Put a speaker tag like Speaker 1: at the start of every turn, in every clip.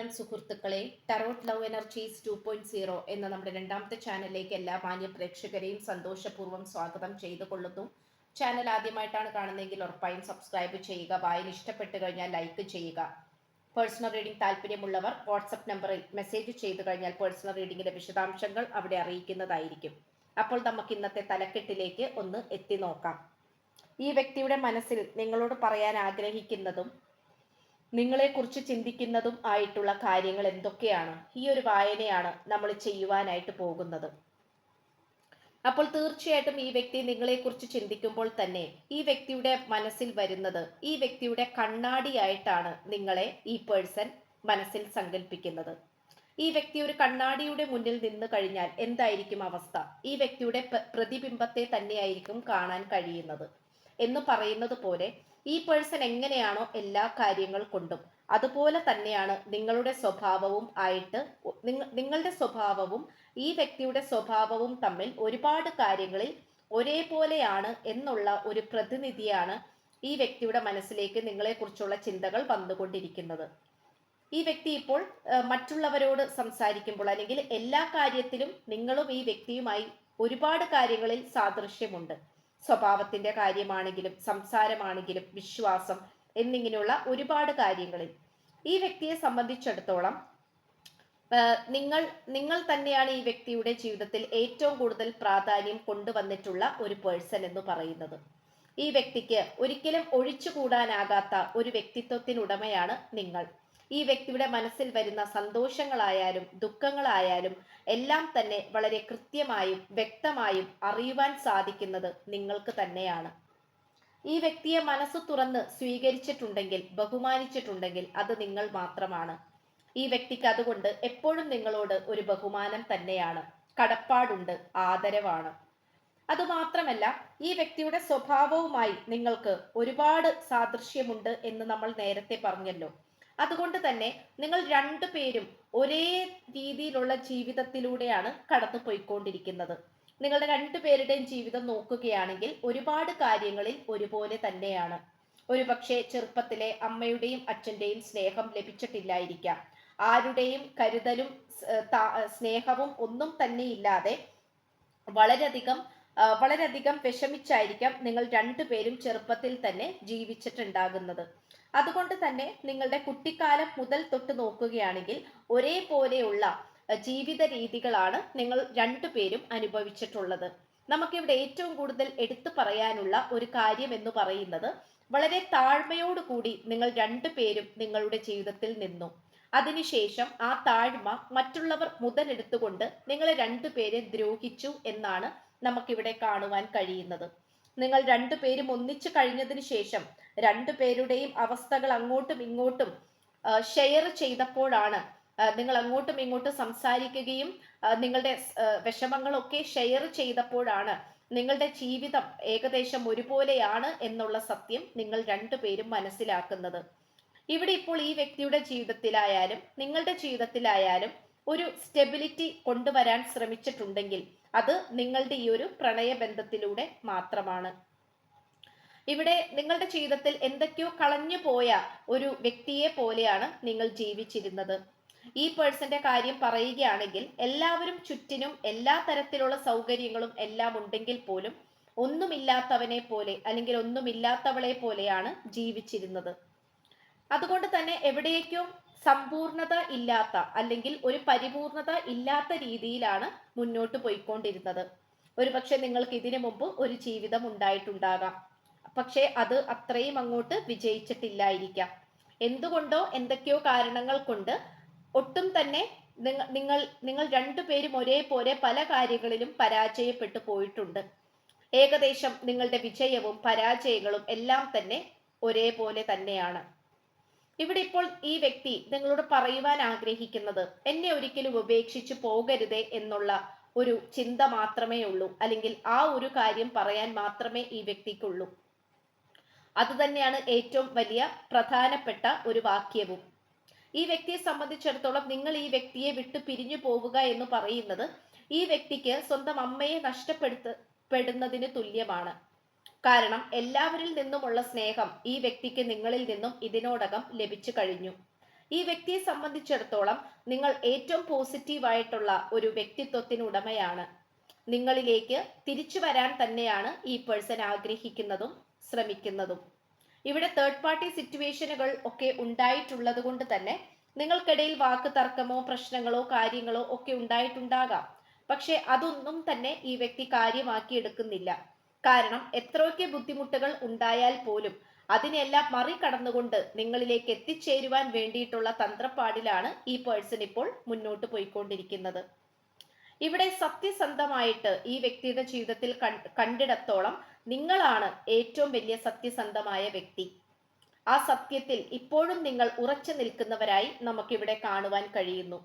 Speaker 1: നമസ്കാരം സുഹൃത്തുക്കളെ. Tarot love energies two point zero എന്ന നമ്മുടെ രണ്ടാമത്തെ ചാനലിലേക്ക് എല്ലാ മാന്യ പ്രേക്ഷകരെയും സന്തോഷപൂർവം സ്വാഗതം ചെയ്തു കൊള്ളുന്നു. ചാനൽ ആദ്യമായിട്ടാണ് കാണുന്നതെങ്കിൽ ഉറപ്പായും സബ്സ്ക്രൈബ് ചെയ്യുക വായന ഇഷ്ടപ്പെട്ടു കഴിഞ്ഞാൽ ലൈക്ക് ചെയ്യുക. പേഴ്സണൽ റീഡിംഗ് താല്പര്യമുള്ളവർ വാട്സപ്പ് നമ്പറിൽ മെസ്സേജ് ചെയ്തു കഴിഞ്ഞാൽ പേഴ്സണൽ റീഡിംഗിന്റെ വിശദാംശങ്ങൾ അവിടെ അറിയിക്കുന്നതായിരിക്കും. അപ്പോൾ നമുക്ക് ഇന്നത്തെ തലക്കെട്ടിലേക്ക് ഒന്ന് എത്തി നോക്കാം. ഈ വ്യക്തിയുടെ മനസ്സിൽ നിങ്ങളോട് പറയാൻ ആഗ്രഹിക്കുന്നതും നിങ്ങളെക്കുറിച്ച് ചിന്തിക്കുന്നതും ആയിട്ടുള്ള കാര്യങ്ങൾ എന്തൊക്കെയാണ്? ഈ ഒരു വായനയാണ് നമ്മൾ ചെയ്യുവാനായിട്ട് പോകുന്നത്. അപ്പോൾ തീർച്ചയായിട്ടും ഈ വ്യക്തി നിങ്ങളെക്കുറിച്ച് ചിന്തിക്കുമ്പോൾ തന്നെ ഈ വ്യക്തിയുടെ മനസ്സിൽ വരുന്നത് ഈ വ്യക്തിയുടെ കണ്ണാടിയായിട്ടാണ് നിങ്ങളെ ഈ പേഴ്സൺ മനസ്സിൽ സങ്കല്പിക്കുന്നത് ഈ വ്യക്തി ഒരു കണ്ണാടിയുടെ മുന്നിൽ നിന്ന് കഴിഞ്ഞാൽ എന്തായിരിക്കും അവസ്ഥ? ഈ വ്യക്തിയുടെ പ്രതിബിംബത്തെ തന്നെയായിരിക്കും കാണാൻ കഴിയുന്നത്. എന്ന് പറയുന്നത് പോലെ ഈ പേഴ്സൺ എങ്ങനെയാണോ എല്ലാ കാര്യങ്ങൾ കൊണ്ടും. അതുപോലെ തന്നെയാണ് നിങ്ങളുടെ സ്വഭാവവും ആയിട്ട് നിങ്ങ- നിങ്ങളുടെ സ്വഭാവവും ഈ വ്യക്തിയുടെ സ്വഭാവവും തമ്മിൽ ഒരുപാട് കാര്യങ്ങളിൽ ഒരേപോലെയാണ് എന്നുള്ള ഒരു പ്രതിനിധിയാണ് ഈ വ്യക്തിയുടെ മനസ്സിലേക്ക് നിങ്ങളെക്കുറിച്ചുള്ള ചിന്തകൾ വന്നുകൊണ്ടിരിക്കുന്നത്. ഈ വ്യക്തി ഇപ്പോൾ മറ്റുള്ളവരോട് സംസാരിക്കുമ്പോൾ അല്ലെങ്കിൽ എല്ലാ കാര്യത്തിലും നിങ്ങളും ഈ വ്യക്തിയുമായി ഒരുപാട് കാര്യങ്ങളിൽ സാദൃശ്യമുണ്ട്. സ്വഭാവത്തിന്റെ കാര്യമാണെങ്കിലും സംസാരമാണെങ്കിലും വിശ്വാസം എന്നിങ്ങനെയുള്ള ഒരുപാട് കാര്യങ്ങളിൽ. ഈ വ്യക്തിയെ സംബന്ധിച്ചിടത്തോളം നിങ്ങൾ നിങ്ങൾ തന്നെയാണ് ഈ വ്യക്തിയുടെ ജീവിതത്തിൽ ഏറ്റവും കൂടുതൽ പ്രാധാന്യം കൊണ്ടുവന്നിട്ടുള്ള ഒരു പേഴ്സൺ എന്ന് പറയുന്നത്. ഈ വ്യക്തിക്ക് ഒരിക്കലും ഒഴിച്ചുകൂടാനാകാത്ത ഒരു വ്യക്തിത്വത്തിനുടമയാണ് നിങ്ങൾ. ഈ വ്യക്തിയുടെ മനസ്സിൽ വരുന്ന സന്തോഷങ്ങളായാലും ദുഃഖങ്ങളായാലും എല്ലാം തന്നെ വളരെ കൃത്യമായും വ്യക്തമായും അറിയുവാൻ സാധിക്കുന്നത് നിങ്ങൾക്ക് തന്നെയാണ്. ഈ വ്യക്തിയെ മനസ്സ് തുറന്ന് സ്വീകരിച്ചിട്ടുണ്ടെങ്കിൽ ബഹുമാനിച്ചിട്ടുണ്ടെങ്കിൽ അത് നിങ്ങൾ മാത്രമാണ്. ഈ വ്യക്തിക്ക് അതുകൊണ്ട് എപ്പോഴും നിങ്ങളോട് ഒരു ബഹുമാനം തന്നെയാണ്. കടപ്പാടുണ്ട് ആദരവാണ്. അതുമാത്രമല്ല ഈ വ്യക്തിയുടെ സ്വഭാവവുമായി നിങ്ങൾക്ക് ഒരുപാട് സാദൃശ്യമുണ്ട് എന്ന് നമ്മൾ നേരത്തെ പറഞ്ഞല്ലോ. അതുകൊണ്ട് തന്നെ നിങ്ങൾ രണ്ടു പേരും ഒരേ രീതിയിലുള്ള ജീവിതത്തിലൂടെയാണ് കടന്നു പോയിക്കൊണ്ടിരിക്കുന്നത്. നിങ്ങളുടെ രണ്ടുപേരുടെയും ജീവിതം നോക്കുകയാണെങ്കിൽ ഒരുപാട് കാര്യങ്ങളിൽ ഒരുപോലെ തന്നെയാണ്. ഒരുപക്ഷെ ചെറുപ്പത്തിലെ അമ്മയുടെയും അച്ഛന്റെയും സ്നേഹം ലഭിച്ചിട്ടില്ലായിരിക്കാം. ആരുടെയും കരുതലും സ്നേഹവും ഒന്നും തന്നെ ഇല്ലാതെ വളരെയധികം വളരെയധികം വിഷമിച്ചായിരിക്കാം നിങ്ങൾ രണ്ടുപേരും ചെറുപ്പത്തിൽ തന്നെ ജീവിച്ചിട്ടുണ്ടാകുന്നത്. അതുകൊണ്ട് തന്നെ നിങ്ങളുടെ കുട്ടിക്കാലം മുതൽ തൊട്ട് നോക്കുകയാണെങ്കിൽ ഒരേപോലെയുള്ള ജീവിത രീതികളാണ് നിങ്ങൾ രണ്ടുപേരും അനുഭവിച്ചിട്ടുള്ളത്. നമുക്കിവിടെ ഏറ്റവും കൂടുതൽ എടുത്തു പറയാനുള്ള ഒരു കാര്യം എന്ന് പറയുന്നത് വളരെ താഴ്മയോടുകൂടി നിങ്ങൾ രണ്ടുപേരും നിങ്ങളുടെ ജീവിതത്തിൽ നിന്നു. അതിനുശേഷം ആ താഴ്മ മറ്റുള്ളവർ മുതലെടുത്തുകൊണ്ട് നിങ്ങളെ രണ്ടുപേരെ ദ്രോഹിച്ചു എന്നാണ് നമുക്കിവിടെ കാണുവാൻ കഴിയുന്നത്. നിങ്ങൾ രണ്ടുപേരും ഒന്നിച്ചു കഴിഞ്ഞതിന് ശേഷം രണ്ടുപേരുടെയും അവസ്ഥകൾ അങ്ങോട്ടും ഇങ്ങോട്ടും ഷെയർ ചെയ്തപ്പോഴാണ് നിങ്ങൾ അങ്ങോട്ടും ഇങ്ങോട്ടും സംസാരിക്കുകയും നിങ്ങളുടെ വിഷമങ്ങളൊക്കെ ഷെയർ ചെയ്തപ്പോഴാണ് നിങ്ങളുടെ ജീവിതം ഏകദേശം ഒരുപോലെയാണ് എന്നുള്ള സത്യം നിങ്ങൾ രണ്ടുപേരും മനസ്സിലാക്കുന്നത്. ഇവിടെ ഇപ്പോൾ ഈ വ്യക്തിയുടെ ജീവിതത്തിലായാലും നിങ്ങളുടെ ജീവിതത്തിലായാലും ഒരു സ്റ്റെബിലിറ്റി കൊണ്ടുവരാൻ ശ്രമിച്ചിട്ടുണ്ടെങ്കിൽ അത് നിങ്ങളുടെ ഈ ഒരു പ്രണയബന്ധത്തിലൂടെ മാത്രമാണ്. ഇവിടെ നിങ്ങളുടെ ജീവിതത്തിൽ എന്തൊക്കെയോ കളഞ്ഞു പോയ ഒരു വ്യക്തിയെ പോലെയാണ് നിങ്ങൾ ജീവിച്ചിരുന്നത്. ഈ പേഴ്സന്റെ കാര്യം പറയുകയാണെങ്കിൽ എല്ലാവരും ചുറ്റിനും എല്ലാ തരത്തിലുള്ള സൗകര്യങ്ങളും എല്ലാം ഉണ്ടെങ്കിൽ പോലും ഒന്നുമില്ലാത്തവനെ പോലെ അല്ലെങ്കിൽ ഒന്നുമില്ലാത്തവളെ പോലെയാണ് ജീവിച്ചിരുന്നത്. അതുകൊണ്ട് തന്നെ എവിടേക്കും സമ്പൂർണത ഇല്ലാത്ത അല്ലെങ്കിൽ ഒരു പരിപൂർണത ഇല്ലാത്ത രീതിയിലാണ് മുന്നോട്ട് പോയിക്കൊണ്ടിരുന്നത്. ഒരുപക്ഷെ നിങ്ങൾക്ക് ഇതിനു മുമ്പ് ഒരു ജീവിതം ഉണ്ടായിട്ടുണ്ടാകാം. പക്ഷേ അത് അത്രയും അങ്ങോട്ട് വിജയിച്ചിട്ടില്ലായിരിക്കാം. എന്തുകൊണ്ടോ എന്തൊക്കെയോ കാരണങ്ങൾ കൊണ്ട് ഒട്ടും തന്നെ നിങ്ങ- നിങ്ങൾ നിങ്ങൾ രണ്ടുപേരും ഒരേപോലെ പല കാര്യങ്ങളിലും പരാജയപ്പെട്ടു പോയിട്ടുണ്ട്. ഏകദേശം നിങ്ങളുടെ വിജയവും പരാജയങ്ങളും എല്ലാം തന്നെ ഒരേപോലെ തന്നെയാണ്. ഇവിടെ ഇപ്പോൾ ഈ വ്യക്തി നിങ്ങളോട് പറയുവാൻ ആഗ്രഹിക്കുന്നത് എന്നെ ഒരിക്കലും ഉപേക്ഷിച്ചു പോകരുതേ എന്നുള്ള ഒരു ചിന്ത മാത്രമേ ഉള്ളൂ. അല്ലെങ്കിൽ ആ ഒരു കാര്യം പറയാൻ മാത്രമേ ഈ വ്യക്തിക്കുള്ളൂ. അത് തന്നെയാണ് ഏറ്റവും വലിയ പ്രധാനപ്പെട്ട ഒരു വാക്യവും. ഈ വ്യക്തിയെ സംബന്ധിച്ചിടത്തോളം നിങ്ങൾ ഈ വ്യക്തിയെ വിട്ട് പിരിഞ്ഞു പോവുക എന്ന് പറയുന്നത് ഈ വ്യക്തിക്ക് സ്വന്തം അമ്മയെ നഷ്ടപ്പെടുത്ത പെടുന്നതിന് തുല്യമാണ്. കാരണം എല്ലാവരിൽ നിന്നുമുള്ള സ്നേഹം ഈ വ്യക്തിക്ക് നിങ്ങളിൽ നിന്നും ഇതിനോടകം ലഭിച്ചു കഴിഞ്ഞു. ഈ വ്യക്തിയെ സംബന്ധിച്ചിടത്തോളം നിങ്ങൾ ഏറ്റവും പോസിറ്റീവായിട്ടുള്ള ഒരു വ്യക്തിത്വത്തിന് ഉടമയാണ്. നിങ്ങളിലേക്ക് തിരിച്ചു വരാൻ തന്നെയാണ് ഈ പേഴ്സൺ ആഗ്രഹിക്കുന്നതും ശ്രമിക്കുന്നതും. ഇവിടെ തേർഡ് പാർട്ടി സിറ്റുവേഷനുകൾ ഒക്കെ ഉണ്ടായിട്ടുള്ളത് കൊണ്ട് തന്നെ നിങ്ങൾക്കിടയിൽ വാക്ക് തർക്കമോ പ്രശ്നങ്ങളോ കാര്യങ്ങളോ ഒക്കെ ഉണ്ടായിട്ടുണ്ടാകാം. പക്ഷെ അതൊന്നും തന്നെ ഈ വ്യക്തി കാര്യമാക്കി എടുക്കുന്നില്ല കാരണം എത്രയൊക്കെ ബുദ്ധിമുട്ടുകൾ ഉണ്ടായാൽ പോലും അതിനെല്ലാം മറികടന്നുകൊണ്ട് നിങ്ങളിലേക്ക് എത്തിച്ചേരുവാൻ വേണ്ടിയിട്ടുള്ള തന്ത്രപ്പാടിലാണ് ഈ പേഴ്സൺ ഇപ്പോൾ മുന്നോട്ട് പോയിക്കൊണ്ടിരിക്കുന്നത്. ഇവിടെ സത്യസന്ധമായിട്ട് ഈ വ്യക്തിയുടെ ജീവിതത്തിൽ കണ്ടിടത്തോളം നിങ്ങളാണ് ഏറ്റവും വലിയ സത്യസന്ധമായ വ്യക്തി. ആ സത്യത്തിൽ ഇപ്പോഴും നിങ്ങൾ ഉറച്ചു നിൽക്കുന്നവരായി നമുക്കിവിടെ കാണുവാൻ കഴിയുന്നു.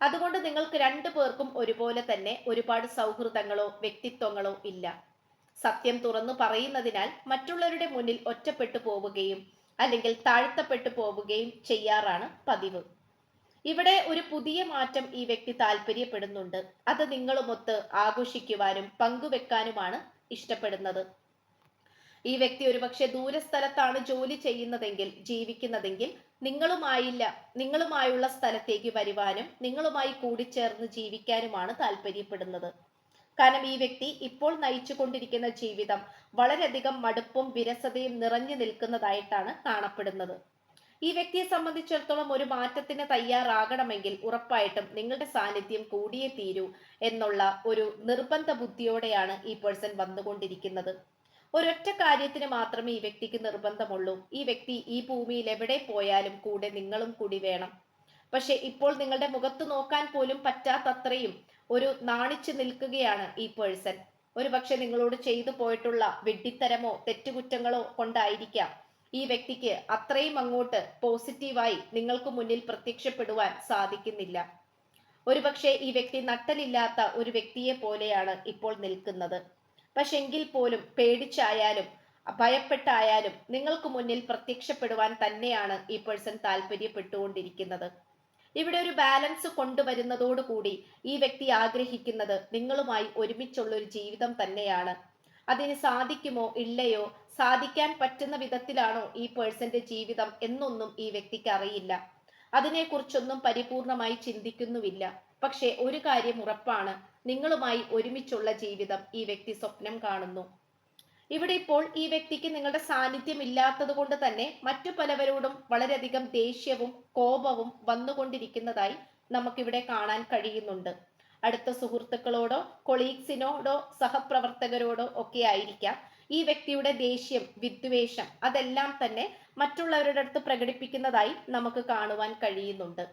Speaker 1: അതുകൊണ്ട് നിങ്ങൾക്ക് രണ്ടു പേർക്കും ഒരുപോലെ തന്നെ ഒരുപാട് സൗഹൃദങ്ങളോ വ്യക്തിത്വങ്ങളോ ഇല്ല. സത്യം തുറന്നു പറയുന്നതിനാൽ മറ്റുള്ളവരുടെ മുന്നിൽ ഒറ്റപ്പെട്ടു പോവുകയും അല്ലെങ്കിൽ താഴ്ത്തപ്പെട്ടു പോവുകയും ചെയ്യാറാണ് പതിവ്. ഇവിടെ ഒരു പുതിയ മാറ്റം ഈ വ്യക്തി താല്പര്യപ്പെടുന്നുണ്ട്. അത് നിങ്ങളുമൊത്ത് ആഘോഷിക്കുവാനും പങ്കുവെക്കാനുമാണ് ഇഷ്ടപ്പെടുന്നത്. ഈ വ്യക്തി ഒരുപക്ഷെ ദൂരസ്ഥലത്താണ് ജോലി ചെയ്യുന്നതെങ്കിൽ ജീവിക്കുന്നതെങ്കിൽ നിങ്ങളുമായില്ല നിങ്ങളുമായുള്ള സ്ഥലത്തേക്ക് വരുവാനും നിങ്ങളുമായി കൂടിച്ചേർന്ന് ജീവിക്കാനുമാണ് താല്പര്യപ്പെടുന്നത്. കാരണം ഈ വ്യക്തി ഇപ്പോൾ നയിച്ചു കൊണ്ടിരിക്കുന്ന ജീവിതം വളരെയധികം മടുപ്പും വിരസതയും നിറഞ്ഞു നിൽക്കുന്നതായിട്ടാണ് കാണപ്പെടുന്നത്. ഈ വ്യക്തിയെ സംബന്ധിച്ചിടത്തോളം ഒരു മാറ്റത്തിന് തയ്യാറാകണമെങ്കിൽ ഉറപ്പായിട്ടും നിങ്ങളുടെ സാന്നിധ്യം കൂടിയേ തീരൂ എന്നുള്ള ഒരു നിർബന്ധ ബുദ്ധിയോടെയാണ് ഈ പേഴ്സൺ വന്നുകൊണ്ടിരിക്കുന്നത്. ഒരൊറ്റ കാര്യത്തിന് മാത്രമേ ഈ വ്യക്തിക്ക് നിർബന്ധമുള്ളൂ. ഈ വ്യക്തി ഈ ഭൂമിയിൽ എവിടെ പോയാലും കൂടെ നിങ്ങളും കൂടി വേണം. പക്ഷെ ഇപ്പോൾ നിങ്ങളുടെ മുഖത്ത് നോക്കാൻ പോലും പറ്റാത്തത്രയും ഒരു നാണിച്ചു നിൽക്കുകയാണ് ഈ പേഴ്സൺ. ഒരു പക്ഷെ നിങ്ങളോട് ചെയ്തു പോയിട്ടുള്ള വെഡ്ഡിത്തരമോ തെറ്റുകുറ്റങ്ങളോ കൊണ്ടായിരിക്കാം ഈ വ്യക്തിക്ക് അത്രയും അങ്ങോട്ട് പോസിറ്റീവായി നിങ്ങൾക്ക് മുന്നിൽ പ്രത്യക്ഷപ്പെടുവാൻ സാധിക്കുന്നില്ല. ഒരുപക്ഷെ ഈ വ്യക്തി നട്ടലില്ലാത്ത ഒരു വ്യക്തിയെ പോലെയാണ് ഇപ്പോൾ നിൽക്കുന്നത്. പക്ഷെങ്കിൽ പോലും പേടിച്ചായാലും ഭയപ്പെട്ടായാലും നിങ്ങൾക്ക് മുന്നിൽ പ്രത്യക്ഷപ്പെടുവാൻ തന്നെയാണ് ഈ പേഴ്സൺ താല്പര്യപ്പെട്ടുകൊണ്ടിരിക്കുന്നത്. ഇവിടെ ഒരു ബാലൻസ് കൊണ്ടുവരുന്നതോടുകൂടി ഈ വ്യക്തി ആഗ്രഹിക്കുന്നത് നിങ്ങളുമായി ഒരുമിച്ചുള്ള ഒരു ജീവിതം തന്നെയാണ്. അതിന് സാധിക്കുമോ ഇല്ലയോ സാധിക്കാൻ പറ്റുന്ന വിധത്തിലാണോ ഈ പേഴ്സന്റെ ജീവിതം എന്നൊന്നും ഈ വ്യക്തിക്ക് അറിയില്ല. അതിനെക്കുറിച്ചൊന്നും പരിപൂർണമായി ചിന്തിക്കുന്നുമില്ല. പക്ഷേ ഒരു കാര്യം ഉറപ്പാണ് നിങ്ങളുമായി ഒരുമിച്ചുള്ള ജീവിതം ഈ വ്യക്തി സ്വപ്നം കാണുന്നു. ഇവിടെ ഇപ്പോൾ ഈ വ്യക്തിക്ക് നിങ്ങളുടെ സാന്നിധ്യം ഇല്ലാത്തത് കൊണ്ട് തന്നെ മറ്റു പലവരോടും വളരെയധികം ദേഷ്യവും കോപവും വന്നുകൊണ്ടിരിക്കുന്നതായി നമുക്കിവിടെ കാണാൻ കഴിയുന്നുണ്ട്. അടുത്ത സുഹൃത്തുക്കളോടോ കൊളീഗ്സിനോടോ സഹപ്രവർത്തകരോടോ ഒക്കെ ആയിരിക്കാം ഈ വ്യക്തിയുടെ ദേഷ്യം വിദ്വേഷം അതെല്ലാം തന്നെ മറ്റുള്ളവരുടെ അടുത്ത് പ്രകടിപ്പിക്കുന്നതായി നമുക്ക് കാണുവാൻ കഴിയുന്നുണ്ട്.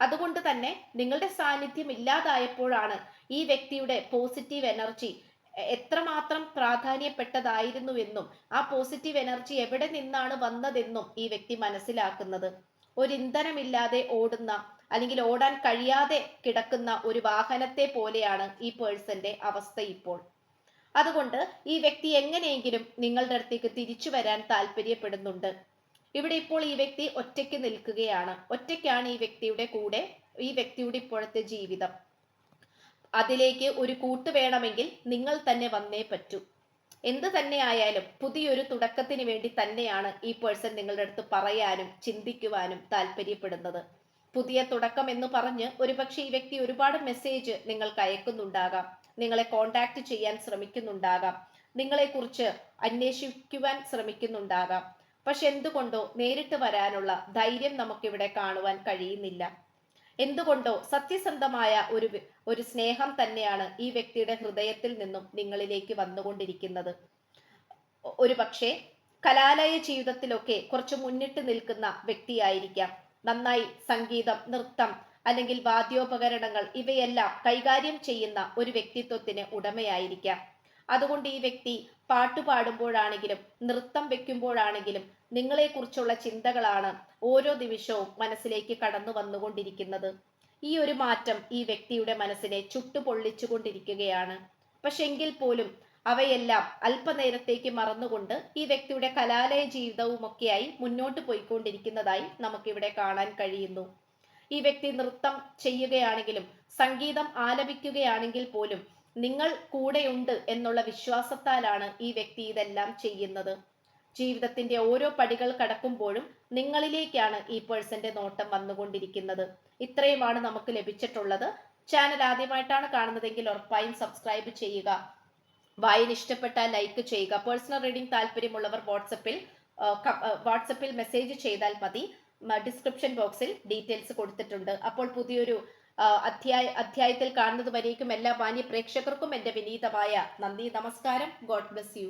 Speaker 1: അതുകൊണ്ട് തന്നെ നിങ്ങളുടെ സാന്നിധ്യം ഇല്ലാതായപ്പോഴാണ് ഈ വ്യക്തിയുടെ പോസിറ്റീവ് എനർജി എത്രമാത്രം പ്രാധാന്യപ്പെട്ടതായിരുന്നുവെന്നും ആ പോസിറ്റീവ് എനർജി എവിടെ നിന്നാണ് വന്നതെന്നും ഈ വ്യക്തി മനസ്സിലാക്കുന്നത്. ഒരു ഇന്ധനമില്ലാതെ ഓടുന്ന അല്ലെങ്കിൽ ഓടാൻ കഴിയാതെ കിടക്കുന്ന ഒരു വാഹനത്തെ പോലെയാണ് ഈ പേഴ്സന്റെ അവസ്ഥ ഇപ്പോൾ. അതുകൊണ്ട് ഈ വ്യക്തി എങ്ങനെയെങ്കിലും നിങ്ങളുടെ അടുത്തേക്ക് തിരിച്ചു വരാൻ താല്പര്യപ്പെടുന്നുണ്ട്. ഇവിടെ ഇപ്പോൾ ഈ വ്യക്തി ഒറ്റയ്ക്ക് നിൽക്കുകയാണ്. ഒറ്റയ്ക്കാണ് ഈ വ്യക്തിയുടെ കൂടെ ഈ വ്യക്തിയുടെ ഇപ്പോഴത്തെ ജീവിതം. അതിലേക്ക് ഒരു കൂട്ട് വേണമെങ്കിൽ നിങ്ങൾ തന്നെ വന്നേ പറ്റൂ. എന്ത് തന്നെ ആയാലും പുതിയൊരു തുടക്കത്തിന് വേണ്ടി തന്നെയാണ് ഈ പേഴ്സൺ നിങ്ങളുടെ അടുത്ത് പറയാനും ചിന്തിക്കുവാനും താല്പര്യപ്പെടുന്നത്. പുതിയ തുടക്കം എന്ന് പറഞ്ഞ് ഒരുപക്ഷെ ഈ വ്യക്തി ഒരുപാട് മെസ്സേജ് നിങ്ങൾക്ക് അയക്കുന്നുണ്ടാകാം. നിങ്ങളെ കോണ്ടാക്ട് ചെയ്യാൻ ശ്രമിക്കുന്നുണ്ടാകാം. നിങ്ങളെക്കുറിച്ച് അന്വേഷിക്കുവാൻ ശ്രമിക്കുന്നുണ്ടാകാം. പക്ഷെ എന്തുകൊണ്ടോ നേരിട്ട് വരാനുള്ള ധൈര്യം നമുക്കിവിടെ കാണുവാൻ കഴിയുന്നില്ല. എന്തുകൊണ്ടോ സത്യസന്ധമായ ഒരു ഒരു സ്നേഹം തന്നെയാണ് ഈ വ്യക്തിയുടെ ഹൃദയത്തിൽ നിന്നും നിങ്ങളിലേക്ക് വന്നുകൊണ്ടിരിക്കുന്നത്. ഒരു പക്ഷേ കലാലയ ജീവിതത്തിലൊക്കെ കുറച്ച് മുന്നിട്ട് നിൽക്കുന്ന വ്യക്തിയായിരിക്കാം. നന്നായി സംഗീതം നൃത്തം അല്ലെങ്കിൽ വാദ്യോപകരണങ്ങൾ ഇവയെല്ലാം കൈകാര്യം ചെയ്യുന്ന ഒരു വ്യക്തിത്വത്തിന് ഉടമയായിരിക്കാം. അതുകൊണ്ട് ഈ വ്യക്തി പാട്ട് പാടുമ്പോഴാണെങ്കിലും നൃത്തം വെക്കുമ്പോഴാണെങ്കിലും നിങ്ങളെക്കുറിച്ചുള്ള ചിന്തകളാണ് ഓരോ നിമിഷവും മനസ്സിലേക്ക് കടന്നു വന്നുകൊണ്ടിരിക്കുന്നത്. ഈ ഒരു മാറ്റം ഈ വ്യക്തിയുടെ മനസ്സിനെ ചുട്ടുപൊള്ളിച്ചുകൊണ്ടിരിക്കുകയാണ്. പക്ഷെ എങ്കിൽ പോലും അവയെല്ലാം അല്പനേരത്തേക്ക് മറന്നുകൊണ്ട് ഈ വ്യക്തിയുടെ കലാലയ ജീവിതവുമൊക്കെയായി മുന്നോട്ട് പോയിക്കൊണ്ടിരിക്കുന്നതായി നമുക്കിവിടെ കാണാൻ കഴിയുന്നു. ഈ വ്യക്തി നൃത്തം ചെയ്യുകയാണെങ്കിലും സംഗീതം ആലപിക്കുകയാണെങ്കിൽ പോലും നിങ്ങൾ കൂടെയുണ്ട് എന്നുള്ള വിശ്വാസത്താലാണ് ഈ വ്യക്തി ഇതെല്ലാം ചെയ്യുന്നത്. ജീവിതത്തിന്റെ ഓരോ പടികൾ കടക്കുമ്പോഴും നിങ്ങളിലേക്കാണ് ഈ പേഴ്സന്റെ നോട്ടം വന്നുകൊണ്ടിരിക്കുന്നത്. ഇത്രയുമാണ് നമുക്ക് ലഭിച്ചിട്ടുള്ളത്. ചാനൽ ആദ്യമായിട്ടാണ് കാണുന്നതെങ്കിൽ ഉറപ്പായും സബ്സ്ക്രൈബ് ചെയ്യുക. വായന ഇഷ്ടപ്പെട്ടാൽ ലൈക്ക് ചെയ്യുക. പേഴ്സണൽ റീഡിംഗ് താല്പര്യമുള്ളവർ വാട്സപ്പിൽ വാട്സപ്പിൽ മെസ്സേജ് ചെയ്താൽ മതി. ഡിസ്ക്രിപ്ഷൻ ബോക്സിൽ ഡീറ്റെയിൽസ് കൊടുത്തിട്ടുണ്ട്. അപ്പോൾ പുതിയൊരു അധ്യായ അധ്യായത്തിൽ കാണുന്നത് വരേക്കും എല്ലാ മാന്യ പ്രേക്ഷകർക്കും എന്റെ വിനീതമായ നന്ദി നമസ്കാരം. God bless you.